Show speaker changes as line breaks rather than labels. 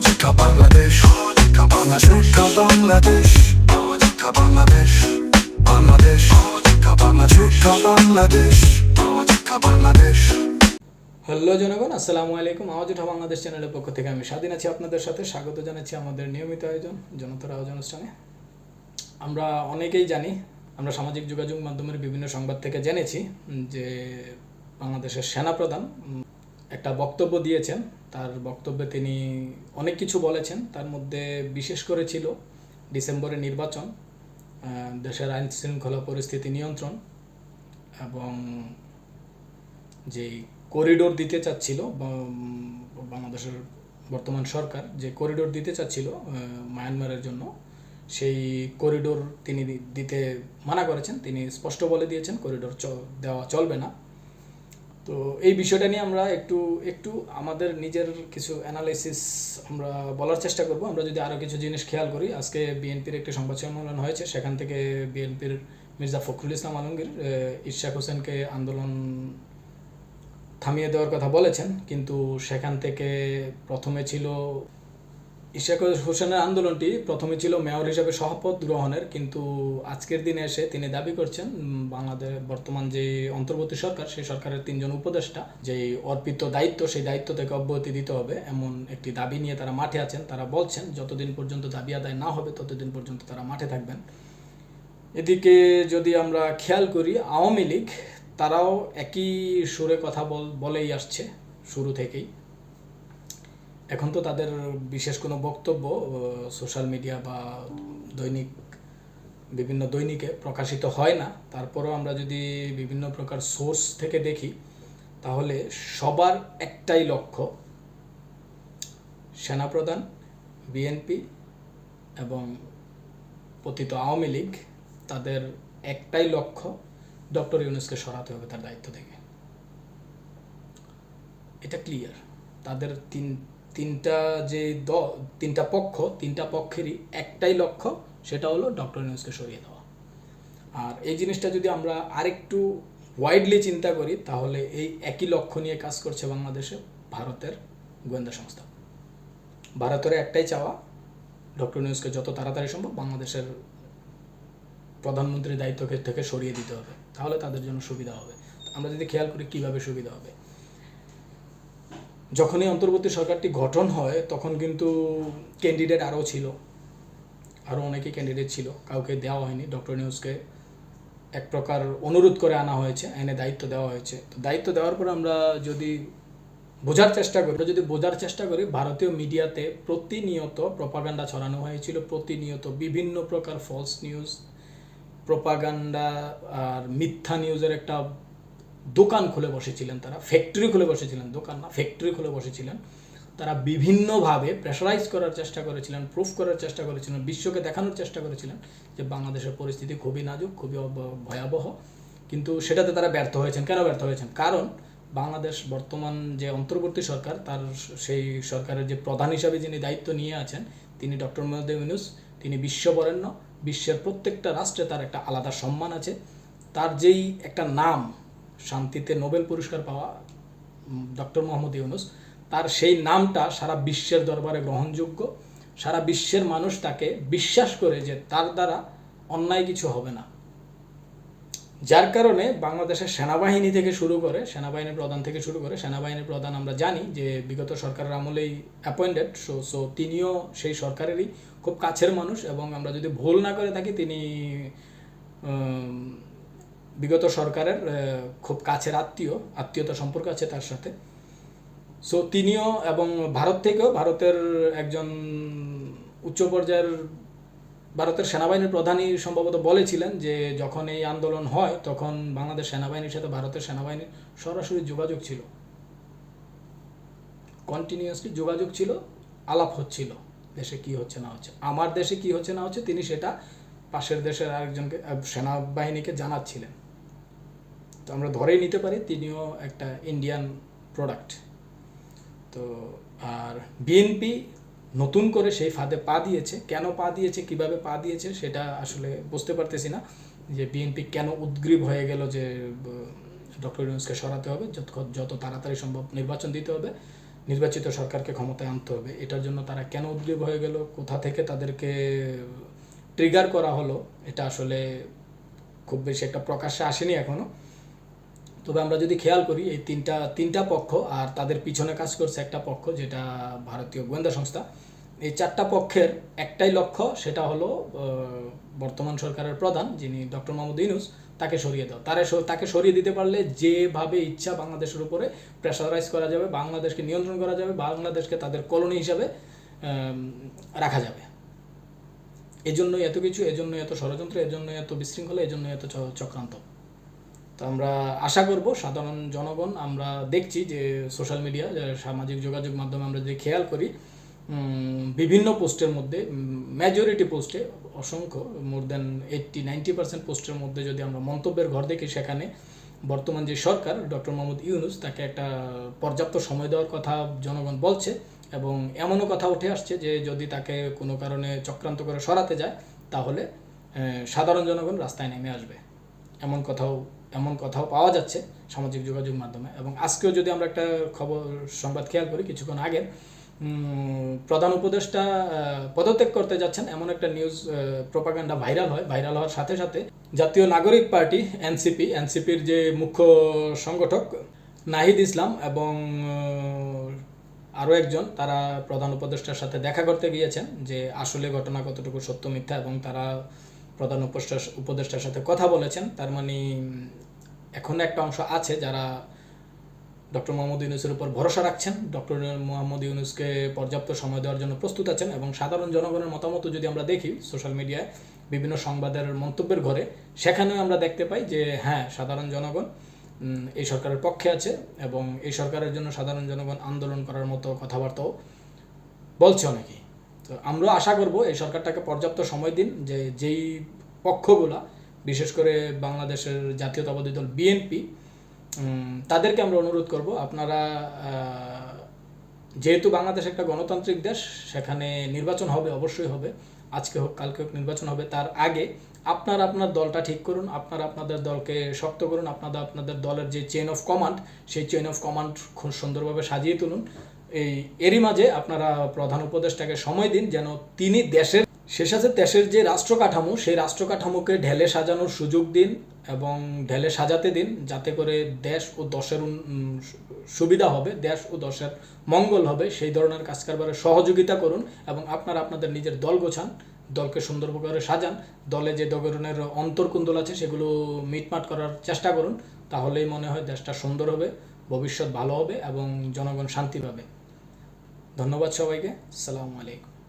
সহযোগিতা বাংলাদেশ সহযোগিতা বাংলাদেশ বাংলাদেশ সহযোগিতা বাংলাদেশ বাংলাদেশ সহযোগিতা বাংলাদেশ বাংলাদেশ সহযোগিতা বাংলাদেশ
হ্যালো জনগণ আসসালামু আলাইকুম। আওয়াজ উঠা বাংলাদেশ চ্যানেলের পক্ষ থেকে। আমি স্বাধীন আছি আপনাদের সাথে। স্বাগত জানাচ্ছি আমাদের নিয়মিত আয়োজন জনতার আয়োজন অনুষ্ঠানে। আমরা অনেকেই জানি আমরা সামাজিক যোগাযোগ মাধ্যমের বিভিন্ন সংবাদ থেকে জেনেছি যে বাংলাদেশের সেনাপ্রধান একটা বক্তব্য দিয়েছেন। তার বক্তব্যে তিনি অনেক কিছু বলেছেন। তার মধ্যে বিশেষ করে ছিল ডিসেম্বরে নির্বাচন দেশের আইন শৃঙ্খলা পরিস্থিতি নিয়ন্ত্রণ এবং যেই করিডোর দিতে চাচ্ছিল বাংলাদেশের বর্তমান সরকার যে করিডোর দিতে চাচ্ছিল মায়ানমারের জন্য, সেই করিডোর তিনি দিতে মানা করেছেন। তিনি স্পষ্ট বলে দিয়েছেন, করিডোর দেওয়া চলবে না। তো এই বিষয়টা নিয়ে আমরা একটু একটু আমাদের নিজের কিছু অ্যানালাইসিস আমরা বলার চেষ্টা করব। আমরা যদি আরও কিছু জিনিস খেয়াল করি, আজকে বিএনপির একটি সংবাদ সম্মেলন হয়েছে, সেখান থেকে বিএনপির মির্জা ফখরুল ইসলাম আলমগীর ইরশাক হোসেনকে আন্দোলন থামিয়ে দেওয়ার কথা বলেছেন, কিন্তু সেখান থেকে প্রথমে ছিল ইশাক হোসেনের আন্দোলনটি প্রথমে ছিল মেয়র হিসাবে শপথ গ্রহণের কিন্তু আজকের দিনে এসে তিনি দাবি করছেন বাংলাদেশ বর্তমান যে অন্তর্বর্তী সরকার, সেই সরকারের তিনজন উপদেষ্টা যে অর্পিত দায়িত্ব, সেই দায়িত্ব থেকে অব্যাহতি দিতে হবে, এমন একটি দাবি নিয়ে তারা মাঠে আছেন। তারা বলছেন, যতদিন পর্যন্ত দাবি আদায় না হবে, ততদিন পর্যন্ত তারা মাঠে থাকবেন। এদিকে যদি আমরা খেয়াল করি, আওয়ামী লীগ, তারাও একই সুরে কথা বল, বলেই আসছে, শুরু থেকেই। এখন তো তাদের বিশেষ কোনো বক্তব্য সোশ্যাল মিডিয়া বা দৈনিক, বিভিন্ন দৈনিকে প্রকাশিত হয় না। তারপরেও আমরা যদি বিভিন্ন প্রকার সোর্স থেকে দেখি, তাহলে সবার একটাই লক্ষ্য, সেনাপ্রধান বিএনপি এবং পতিত আওয়ামী লীগ, তাদের একটাই লক্ষ্য, ডক্টর ইউনুসকে সরাতে হবে তার দায়িত্ব থেকে। এটা ক্লিয়ার তাদের তিন তিনটা যে দ, তিনটা পক্ষ, তিনটা পক্ষেরই একটাই লক্ষ্য, সেটা হলো ডক্টর নিউজকে সরিয়ে দেওয়া। আর এই জিনিসটা যদি আমরা আরেকটু ওয়াইডলি চিন্তা করি, তাহলে এই একই লক্ষ্য নিয়ে কাজ করছে বাংলাদেশে ভারতের গোয়েন্দা সংস্থা। ভারতের একটাই চাওয়া, ডক্টর নিউজকে যত তাড়াতাড়ি সম্ভব বাংলাদেশের প্রধানমন্ত্রীর দায়িত্ব থেকে সরিয়ে দিতে হবে। তাহলে তাদের জন্য সুবিধা হবে। আমরা যদি খেয়াল করি কীভাবে সুবিধা হবে। যখনই অন্তর্বর্তী সরকারটি গঠন হয়, তখন কিন্তু ক্যান্ডিডেট আরও ছিল। আরও অনেকে ক্যান্ডিডেট ছিল। কাউকে দেওয়া হয়নি। ডক্টর নিউজকে এক প্রকার অনুরোধ করে আনা হয়েছে। এনে দায়িত্ব দেওয়া হয়েছে। তো দায়িত্ব দেওয়ার পর আমরা যদি বোঝার চেষ্টা করি যদি বোঝার চেষ্টা করি, ভারতীয় মিডিয়াতে প্রতিনিয়ত প্রপাগান্ডা ছড়ানো হয়েছিল। প্রতিনিয়ত বিভিন্ন প্রকার ফলস নিউজ প্রপাগান্ডা আর মিথ্যা নিউজের একটা দোকান খুলে বসেছিলেন তারা ফ্যাক্টরি খুলে বসেছিলেন, দোকান না ফ্যাক্টরি খুলে বসেছিলেন। তারা বিভিন্নভাবে প্রেশারাইজ করার চেষ্টা করেছিলেন প্রুফ করার চেষ্টা করেছিলেন, বিশ্বকে দেখানোর চেষ্টা করেছিলেন যে বাংলাদেশের পরিস্থিতি খুবই নাজুক, খুবই ভয়াবহ। কিন্তু সেটাতে তারা ব্যর্থ হয়েছেন। কেন ব্যর্থ হয়েছেন? কারণ বাংলাদেশ বর্তমান যে অন্তর্বর্তী সরকার, তার সেই সরকারের যে প্রধান হিসাবে যিনি দায়িত্ব নিয়ে আছেন, তিনি ডক্টর মোহাম্মদ ইউনুস, তিনি বিশ্ববরেণ্য, বিশ্বের প্রত্যেকটা রাষ্ট্রে তার একটা আলাদা সম্মান আছে। তার যেই একটা নাম শান্তিতে নোবেল পুরস্কার পাওয়া ডক্টর মোহাম্মদ ইউনুস। তার সেই নামটা সারা বিশ্বের দরবারে গ্রহণযোগ্য। সারা বিশ্বের মানুষ তাকে বিশ্বাস করে যে তার দ্বারা অন্যায় কিছু হবে না। যার কারণে বাংলাদেশের সেনাবাহিনী থেকে শুরু করে, সেনাবাহিনীর প্রধান থেকে শুরু করে, সেনাবাহিনীর প্রধান আমরা জানি যে বিগত সরকারের আমলেই অ্যাপয়েন্টেড সো সো তিনিও সেই সরকারেরই খুব কাছের মানুষ এবং আমরা যদি ভুল না করে থাকি, তিনি বিগত সরকারের খুব কাছের আত্মীয়, আত্মীয়তা সম্পর্ক আছে তার সাথে। সো তিনিও এবং ভারত থেকেও ভারতের একজন উচ্চ পর্যায়ের, ভারতের সেনাবাহিনীর প্রধানই সম্ভবত বলেছিলেন যে, যখন এই আন্দোলন হয়, তখন বাংলাদেশ সেনাবাহিনীর সাথে ভারতের সেনাবাহিনীর সরাসরি যোগাযোগ ছিল। কন্টিনিউয়াসলি যোগাযোগ ছিল, আলাপ হচ্ছিল, দেশে কি হচ্ছে না হচ্ছে। আমার দেশে কি হচ্ছে না হচ্ছে, তিনি সেটা পাশের দেশের আরেকজনকে সেনাবাহিনীকে জানাচ্ছিলেন। তো আমরা ধরেই নিতে পারি তিনিও একটা ইন্ডিয়ান প্রোডাক্ট তো আর বিএনপি নতুন করে সেই ফাঁদে পা দিয়েছে। কেন পা দিয়েছে, কীভাবে পা দিয়েছে, সেটা আসলে বুঝতে পারতেছি না। যে বিএনপি কেন উদ্গ্রীব হয়ে গেল যে ডক্টর ইউনুসকে সরাতে হবে, যত যত তাড়াতাড়ি সম্ভব নির্বাচন দিতে হবে, নির্বাচিত সরকারকে ক্ষমতায় আনতে হবে। এটার জন্য তারা কেন উদ্গ্রীব হয়ে গেল? কোথা থেকে তাদেরকে ট্রিগার করা হলো, এটা আসলে খুব বেশি একটা প্রকাশ্যে আসেনি এখনও তবে আমরা যদি খেয়াল করি, এই তিনটা তিনটা পক্ষ আর তাদের পিছনে কাজ করছে একটা পক্ষ যেটা ভারতীয় গোয়েন্দা সংস্থা, এই চারটা পক্ষের একটাই লক্ষ্য, সেটা হলো বর্তমান সরকারের প্রধান, যিনি ডক্টর মোহাম্মদ ইউনুস, তাকে সরিয়ে দাও তারে তাকে সরিয়ে দিতে পারলে যেভাবে ইচ্ছা বাংলাদেশের উপরে প্রেশারাইজ করা যাবে, বাংলাদেশকে নিয়ন্ত্রণ করা যাবে, বাংলাদেশকে তাদের কলোনি হিসাবে রাখা যাবে। এজন্যই এত কিছু এজন্য এত ষড়যন্ত্র এজন্য এত বিশৃঙ্খলা এজন্য এত চক্রান্ত। তো আমরা আশা করব, সাধারণ জনগণ, আমরা দেখছি যে সোশ্যাল মিডিয়া সামাজিক যোগাযোগ মাধ্যমে আমরা যে খেয়াল করি বিভিন্ন পোস্টের মধ্যে মেজরিটি পোস্টে অসংখ্য more than eighty ninety percent পোস্টের মধ্যে যদি আমরা মন্তব্যের ঘর দেখি সেখানে, বর্তমান যে সরকার ডক্টর মোহাম্মদ ইউনুস, তাকে একটা পর্যাপ্ত সময় দেওয়ার কথা জনগণ বলছে এবং এমনও কথা উঠে আসছে যে যদি তাকে কোনো কারণে চক্রান্ত করে সরাতে যায়, তাহলে সাধারণ জনগণ রাস্তায় নেমে আসবে। এমন কথাও এমন কথাও পাওয়া যাচ্ছে সামাজিক যোগাযোগ মাধ্যমে। এবং আজকেও যদি আমরা একটা খবর, সংবাদ খেয়াল করি, কিছুক্ষণ আগে প্রধান উপদেষ্টা পদত্যাগ করতে যাচ্ছেন। এমন একটা নিউজ প্রোপাগান্ডা ভাইরাল হয়। ভাইরাল হওয়ার সাথে সাথে জাতীয় নাগরিক পার্টি, এনসিপি, এনসিপির যে মুখ্য সংগঠক, নাহিদ ইসলাম এবং আরও একজন তারা প্রধান উপদেষ্টার সাথে দেখা করতে গিয়েছেন যে আসলে ঘটনা কতটুকু সত্য মিথ্যা এবং তারা প্রধান উপদেষ্টা উপদেষ্টার সাথে কথা বলেছেন। তার মানে এখনও একটা অংশ আছে যারা ডক্টর মোহাম্মদ ইউনুসের উপর ভরসা রাখছেন। ডক্টর মোহাম্মদ ইউনুসকে পর্যাপ্ত সময় দেওয়ার জন্য প্রস্তুত আছেন এবং সাধারণ জনগণের মতামত যদি আমরা দেখি সোশ্যাল মিডিয়ায়, বিভিন্ন সংবাদের মন্তব্যের ঘরে, সেখানেও আমরা দেখতে পাই যে হ্যাঁ সাধারণ জনগণ এই সরকারের পক্ষে আছে এবং এই সরকারের জন্য সাধারণ জনগণ আন্দোলন করার মতো কথাবার্তাও বলছে অনেকেই। তো আমরাও আশা করব এই সরকারটাকে পর্যাপ্ত সময় দিন যে যেই পক্ষগুলা, বিশেষ করে বাংলাদেশের জাতীয়তাবাদী দল বিএনপি তাদেরকে আমরা অনুরোধ করব আপনারা যেহেতু বাংলাদেশ একটা গণতান্ত্রিক দেশ, সেখানে নির্বাচন হবে, অবশ্যই হবে, আজকে হোক, কালকে হোক, নির্বাচন হবে, তার আগে আপনারা আপনার দলটা ঠিক করুন, আপনারা আপনাদের দলকে শক্ত করুন আপনারা আপনাদের দলের যে চেইন অফ কমান্ড সেই চেইন অফ কমান্ড খুব সুন্দরভাবে সাজিয়ে তুলুন। এই, এরই মাঝে আপনারা প্রধান উপদেষ্টাকে সময় দিন যেন তিনি দেশের শেষ আছে দেশের যে রাষ্ট্র কাঠামো সেই রাষ্ট্র কাঠামোকে ঢেলে সাজানোর সুযোগ দিন এবং ঢেলে সাজাতে দিন যাতে করে দেশ ও দশের সুবিধা হবে, দেশ ও দশের মঙ্গল হবে। সেই ধরনের কাজ কারবারে সহযোগিতা করুন এবং আপনারা আপনাদের নিজের দল গোছান। দলকে সুন্দর করে সাজান, দলে যে ধরনের অন্তর্কুন্দল আছে সেগুলো মিটমাট করার চেষ্টা করুন, তাহলেই মনে হয় দেশটা সুন্দর হবে, ভবিষ্যৎ ভালো হবে এবং জনগণ শান্তি পাবে। ধন্যবাদ সবাইকে, সালামু আলাইকুম।